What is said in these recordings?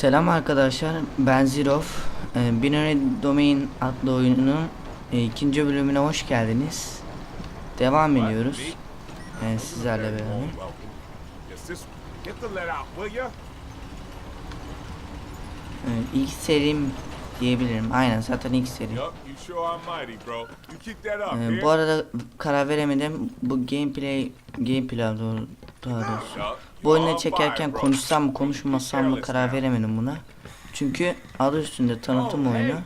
Selam arkadaşlar, ben Zirof. Ee, Binary Domain adlı oyunun e, ikinci bölümüne hoş geldiniz. Devam ediyoruz. Ee, sizlerle beraber. Ee, ilk serim diyebilirim. Aynen zaten ilk seri. Ee, bu arada karar veremedim. Bu gameplay, gameplay doğru, doğrusu. Bu oyunu çekerken konuşsam mı konuşmasam mı karar veremedim buna. Çünkü adı üstünde tanıtım Oh, oyunu.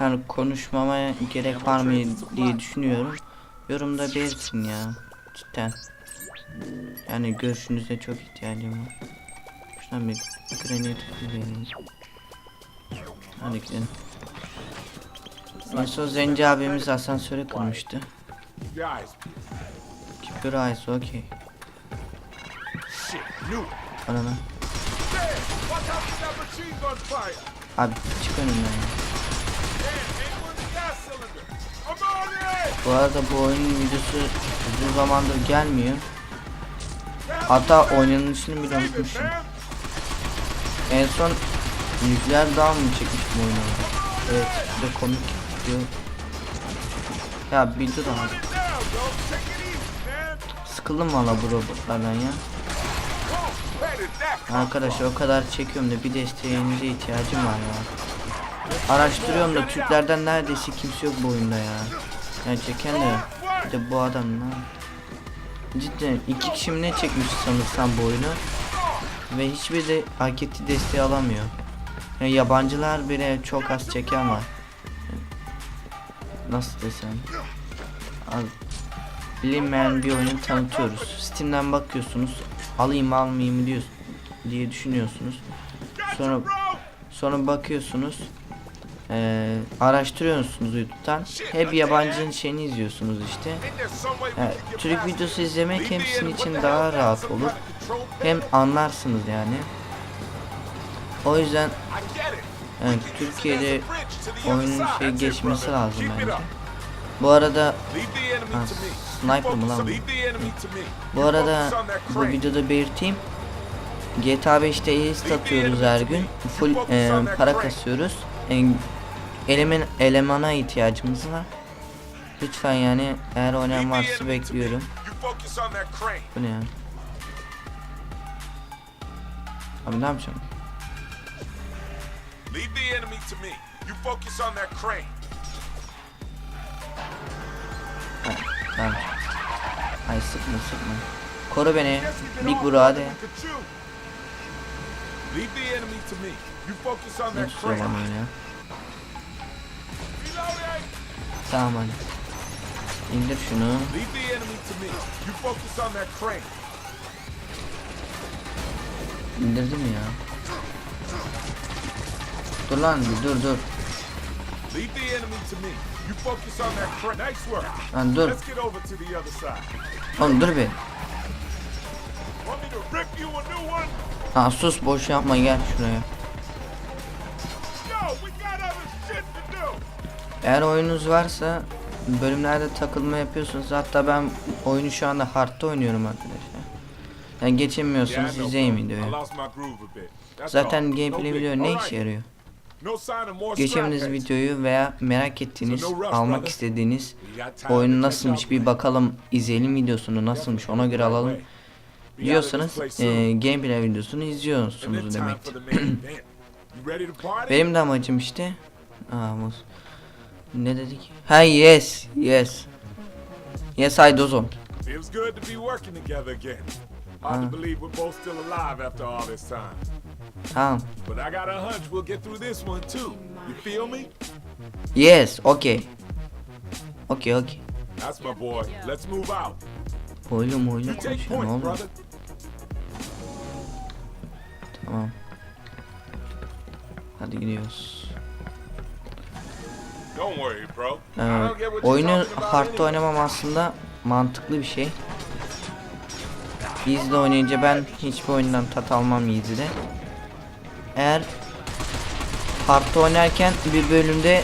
Yani konuşmama gerek var mı diye düşünüyorum. Yorumda belirtin ya. Cidden. Yani görüşünüze çok ihtiyacım var. Şuradan bir granit kullanayım. Hadi gidelim. En son Zenci abimiz asansöre kırmıştı. Keep your eyes okay. fire. Abi çık önümden ya. Bu arada bu oyunun videosu uzun zamandır gelmiyor. Hatta oynanışını bile unutmuşum. En son nükleer dağ mı çekmiştim oyunu? Evet, bir de komik diyor. Ya easy, man. Sıkıldım valla bu robotlardan ya. Arkadaşlar o kadar çekiyorum da bir desteğinize ihtiyacım var ya. Araştırıyorum da Türklerden neredeyse kimse yok bu oyunda ya. Yani çeken de bir de bu adam lan. Cidden iki kişi mi ne çekmiş sanırsam bu oyunu. Ve hiçbir de hak ettiği desteği alamıyor. Yani yabancılar bile çok az çeken var. Nasıl desem. Abi, bilinmeyen bir oyunu tanıtıyoruz. Steam'den bakıyorsunuz. Alayım almayayım mı diyorsun diye düşünüyorsunuz. Sonra sonra bakıyorsunuz. Eee araştırıyorsunuz YouTube'dan. Hep yabancının şeyini izliyorsunuz işte. Yani Türk videosu izlemek Leave hem me sizin in. için daha rahat olur. Hem anlarsınız yani. O yüzden yani Türkiye'de oyunun şey geçmesi lazım bence. Bu arada Ha, sniper mı lan bu? Arada bu videoda belirteyim. GTA 5'te iyi atıyoruz her gün. Full e, para kasıyoruz. En, elemen, elemana ihtiyacımız var. Lütfen yani eğer oynayan varsa bekliyorum. Bu ne ya? Abi ne yapacağım? Leave the enemy to me. You focus on that crane. Yapacağım? Ay sıkma sıkma. Koru beni. Big Bro hadi. Leave the enemy to me. You focus on that crane. Tamam hadi. İndir şunu. Leave the enemy to me. You focus on that crane. İndirdim ya. Dur lan bir dur dur. Lan dur. Oğlum dur bir. Ha sus boş yapma gel şuraya. Eğer oyununuz varsa bölümlerde takılma yapıyorsunuz. Hatta ben oyunu şu anda hardta oynuyorum arkadaşlar. Yani geçemiyorsanız know, izleyin videoyu. Zaten gameplay video ne işe yarıyor? Heads. videoyu veya merak ettiğiniz, almak istediğiniz catch nasılmış bir bakalım izleyelim videosunu nasılmış ona göre alalım diyorsanız e, gameplay videosunu izliyorsunuz demektir. Benim de amacım işte. Aa. Ne dedik? Ha yes, yes. Yes I do so. Feels good to be working together again. Hard to believe we're both still alive after all this time. Tamam. But I got a hunch we'll get through this one too. You feel me? Yes, okay. Okay, okay. That's my boy. Let's move out. You take konuşuyor ne oldu? Tamam. Hadi gidiyoruz. Ee, oyunu hardta oynamam aslında mantıklı bir şey. Easy'de oynayınca ben hiçbir oyundan tat almam Easy'de. Eğer hardta oynarken bir bölümde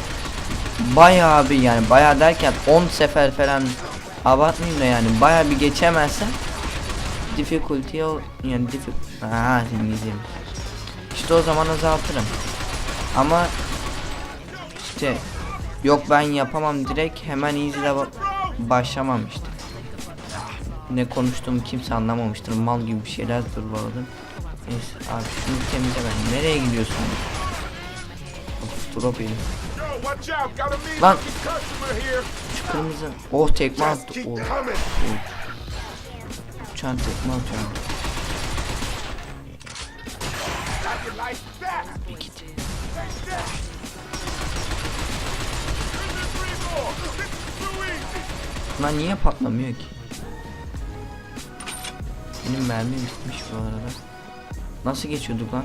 bayağı bir yani bayağı derken 10 sefer falan abartmayayım da yani bayağı bir geçemezsem difficulty yani diffi Aa İngilizce. İşte o zaman azaltırım. Ama işte yok ben yapamam direkt hemen easy'de ba- başlamam işte. Ne konuştuğumu kimse anlamamıştır. Mal gibi bir şeyler durbaladım. Neyse abi şunu temizle ben. Nereye gidiyorsun? Of drop mean Lan. Şu kırmızı. Oh tekme attı. Oh, coming. uçan tekme atıyorum. Bir git. Lan niye patlamıyor ki? Benim mermi bitmiş bu arada. Nasıl geçiyorduk lan?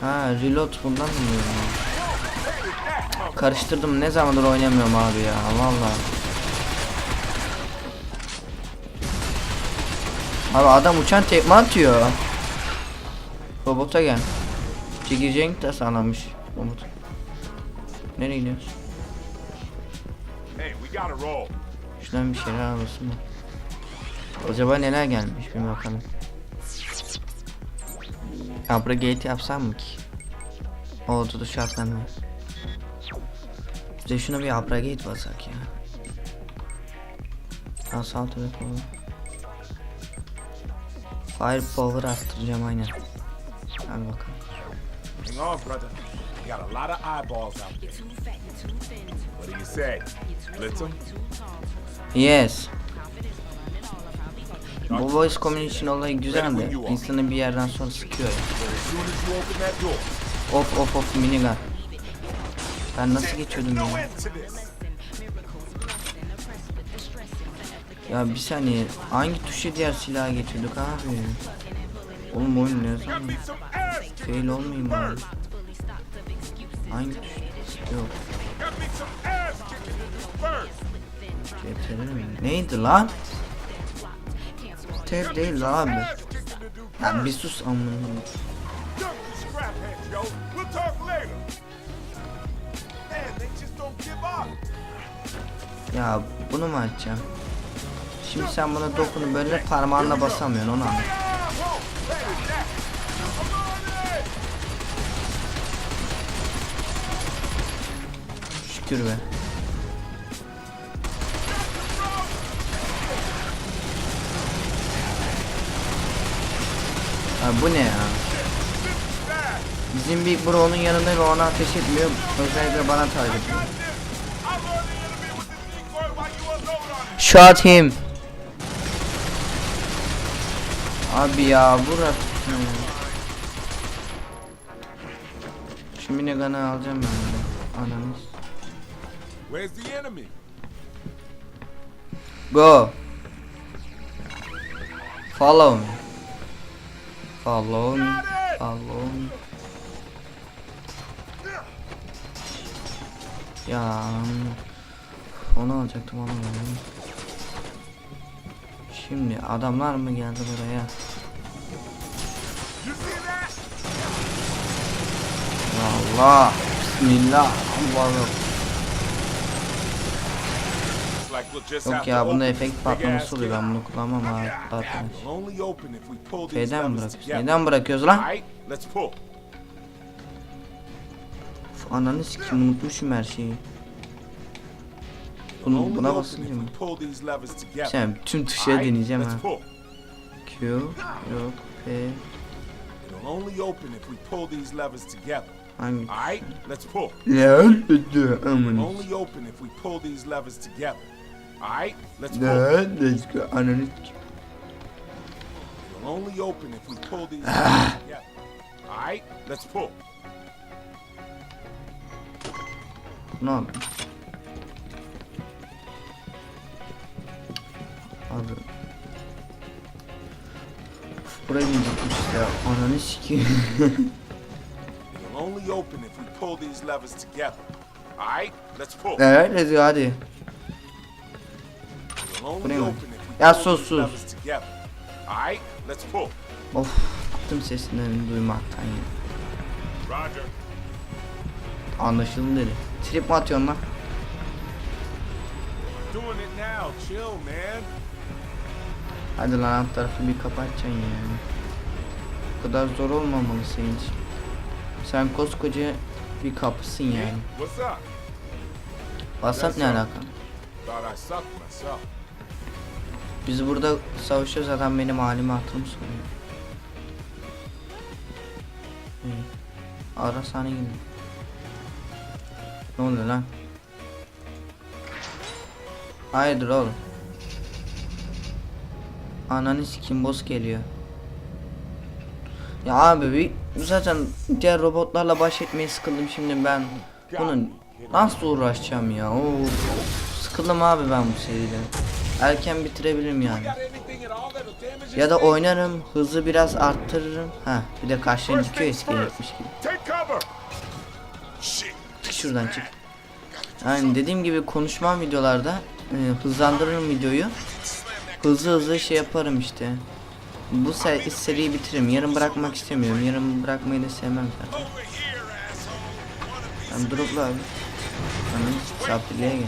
Ha reload bundan mı yiyorum? Karıştırdım ne zamandır oynamıyorum abi ya valla. Abi adam uçan tekme atıyor. Robota gel. Çekeceğin de sağlamış robot. Nereye gidiyoruz? Hey, we gotta roll. Şuradan bir şeyler alasın mı? Acaba neler gelmiş bir bakalım. Abrogate yapsam mı ki? Oldu da şartlanmaz. Bize şuna bir abrogate basak ya. Assault falan. Fire power arttıracağım aynen. Hadi bakalım. Hang on, brother. We got a lot of eyeballs out there. What do you say? Blitz 'em? Yes. Bu voice communication olayı güzel de insanı bir yerden sonra sıkıyor Of of of minigun. Ben nasıl geçiyordum ya? Ya bir saniye hangi tuşa diğer silaha geçiyorduk abi? Oğlum oyun ne zaman? Fail olmayayım abi. Hangi tuş? Yok. CTRL mi? Neydi lan? Tab değil abi. First. bir sus amına. Ya bunu mu açacağım? Şimdi sen buna dokunu böyle parmağınla basamıyorsun onu anla. Whoa, that is that. I'm on it. Şükür be. Bu ne ya? Bizim Big Bro onun yanında ve ona ateş etmiyor. Özellikle bana target ediyor. Shot him. Abi ya bırak. Şu minigun'ı alacağım ben de. Ananı. Where's the enemy? Go. Follow me. Follow me. Ya onu alacaktım onu. Şimdi adamlar mı geldi buraya? Allah. Bismillah. Allah'ım. Yok ya bunda efekt patlaması oluyor ben bunu kullanmam abi arkadaş. Şeyden mi bırakıyoruz? Neden bırakıyoruz lan? Uf, Ananı sikim unutmuşum her şeyi. Bunu, buna basınca mı? Sen tüm tuşları deneyeceğim ha. Q, yok, P, It'll only open if we pull these levers together. Alright, let's together. Alright, let's oldu ananı. It'll only open if we pull these together. Alright, let's pull. Ne? Abi. Uf, Buraya gitmiş ya? Ananı sikeyim. It'll only open if we pull these levers together. Alright, let's pull. evet hadi open if we Ya sus, sus. Of bıktım sesinden duymaktan ya. Anlaşıldı dedi. Trip mi atıyorsun lan? Hadi lan alt tarafı bir kapatacaksın ya. Bu kadar zor olmamalı senin için. Sen koskoca bir kapısın yani. WhatsApp ne alaka? Biz burada savaşıyoruz adam benim halime hatırımı soruyor. Ara sana gidin. Ne oluyor lan? Hayırdır oğlum? Ananı sikim boss geliyor. Ya abi bir zaten diğer robotlarla baş etmeye sıkıldım şimdi ben. Bunun nasıl uğraşacağım ya? Oo, sıkıldım abi ben bu seriden. Erken bitirebilirim yani. Ya da oynarım, hızı biraz arttırırım. Ha, bir de karşıdan things eski yapmış gibi. Şuradan çık. Yani dediğim gibi konuşmam videolarda e, hızlandırırım videoyu. Hızlı hızlı şey yaparım işte. Bu se seriyi bitiririm. Yarın bırakmak istemiyorum. Yarın bırakmayı da sevmem zaten. Yani dropla abi. Anam misafirliğe gel.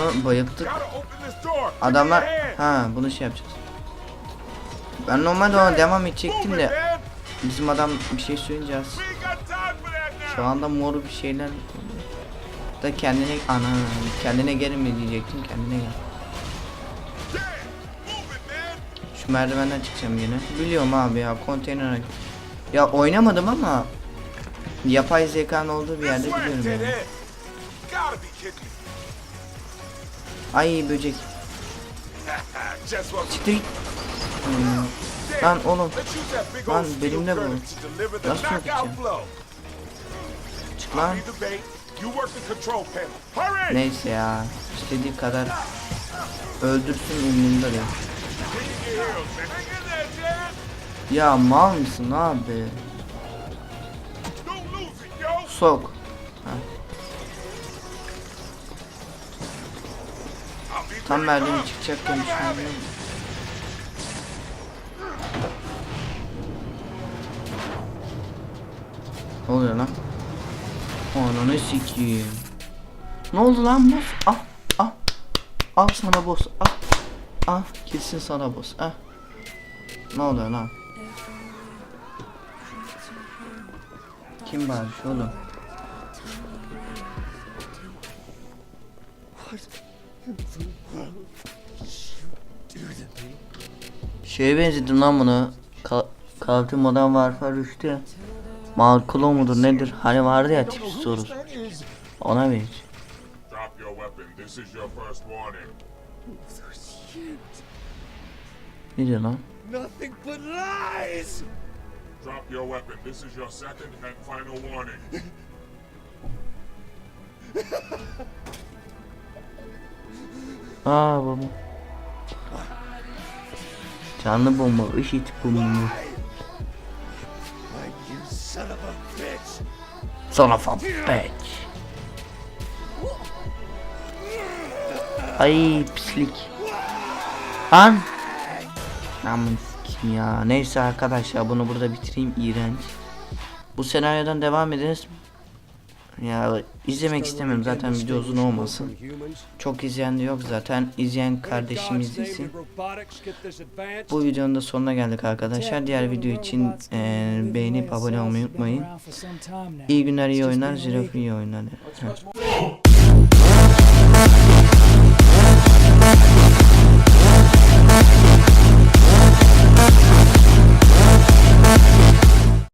Bunu bayılttık. Adamlar ha bunu şey yapacağız. Ben normalde ona devam edecektim de bizim adam bir şey now. Şu anda mor bir şeyler da kendine ana kendine gelin diyecektim kendine gel. Şu merdivenden çıkacağım yine. Biliyorum abi ya konteyner Ya oynamadım ama yapay zekanın olduğu bir yerde biliyorum yani. Ay böcek. Çıktı git. Hmm. Lan oğlum Lan benimle bu. Nasıl yapacağım? çık lan. Neyse ya. istediği kadar öldürsün umurumda Jan. Ya mal mısın abi? Sok. Tam 'em have düşündüm. it. Ne oluyor lan? Ananı sikiyim. Ne oldu lan boss? Ah ah. Al sana boss. Ah. Ah kesin sana boss. Ah. Ne oluyor lan? Kim bağırmış oğlum? Şeye benzedim lan bunu. Ka Kalkın Modern Warfare 3'te. Malkolo mudur nedir? Hani vardı ya tip sorusu. Ona benziyor. Ne diyor lan? Nothing but lies! Drop your weapon. This is your second and final warning. Aa baba. Canlı bomba, IŞİD bomba. Son of a bitch! Ay pislik. Lan. Aman ya. Neyse arkadaşlar bunu burada bitireyim. İğrenç. Bu senaryodan devam ederiz. Ya izlemek istemiyorum zaten video uzun olmasın. Çok izleyen de yok zaten. İzleyen kardeşim izlesin. Bu videonun da sonuna geldik arkadaşlar. Diğer video için eee, beğenip abone olmayı unutmayın. İyi günler, iyi oyunlar. Zirafı iyi oyunlar. Heh.